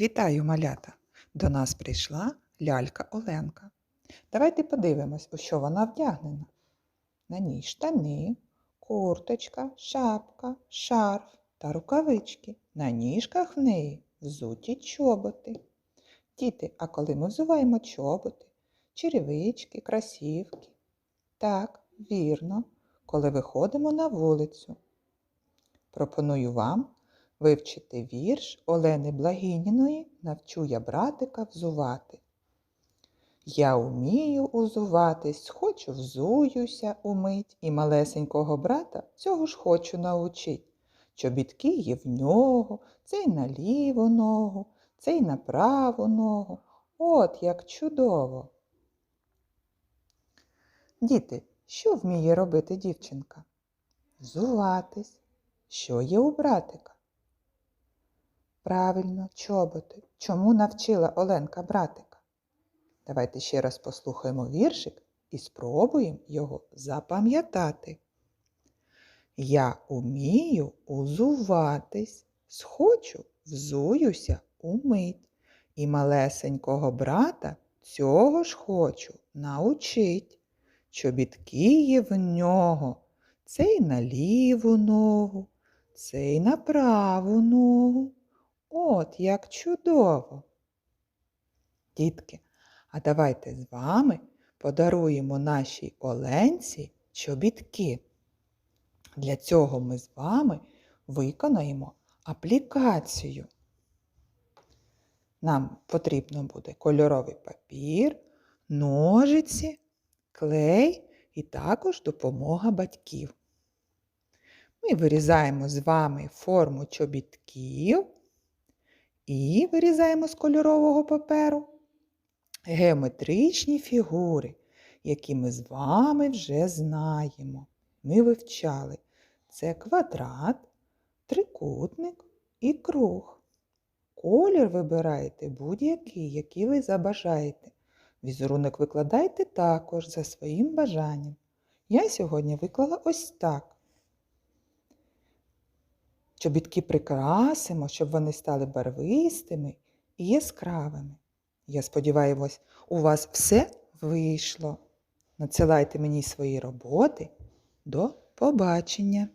Вітаю, малята! До нас прийшла лялька Оленка. Давайте подивимось, у що вона вдягнена. На ній штани, курточка, шапка, шарф та рукавички. На ніжках в неї взуті чоботи. Діти, а коли ми взуваємо чоботи, черевички, красівки? Так, вірно, коли виходимо на вулицю. Пропоную вам вивчити вірш Олени Благініної Навчу я братика взувати. Я умію узуватись, хочу взуюся умить, і малесенького брата цього ж хочу научить. Чобітки є в нього, цей на ліву ногу, цей на праву ногу. От як чудово. Діти, що вміє робити дівчинка? Взуватись. Що є у братика? Правильно, чоботи. Чому навчила Оленка братика? Давайте ще раз послухаємо віршик і спробуємо його запам'ятати. Я умію узуватись, схочу, взуюся умить. І малесенького брата цього ж хочу научить. Чобітки є в нього, цей на ліву ногу, цей на праву ногу. От як чудово. Дітки, а давайте з вами подаруємо нашій Оленці чобітки. Для цього ми з вами виконаємо аплікацію. Нам потрібно буде кольоровий папір, ножиці, клей і також допомога батьків. Ми вирізаємо з вами форму чобітків і вирізаємо з кольорового паперу геометричні фігури, які ми з вами вже знаємо. Ми вивчали. Це квадрат, трикутник і круг. Колір вибираєте будь-який, який ви забажаєте. Візерунок викладайте також за своїм бажанням. Я сьогодні виклала ось так. Чобітки прикрасимо, щоб вони стали барвистими і яскравими. Я сподіваюся, у вас все вийшло. Надсилайте мені свої роботи. До побачення!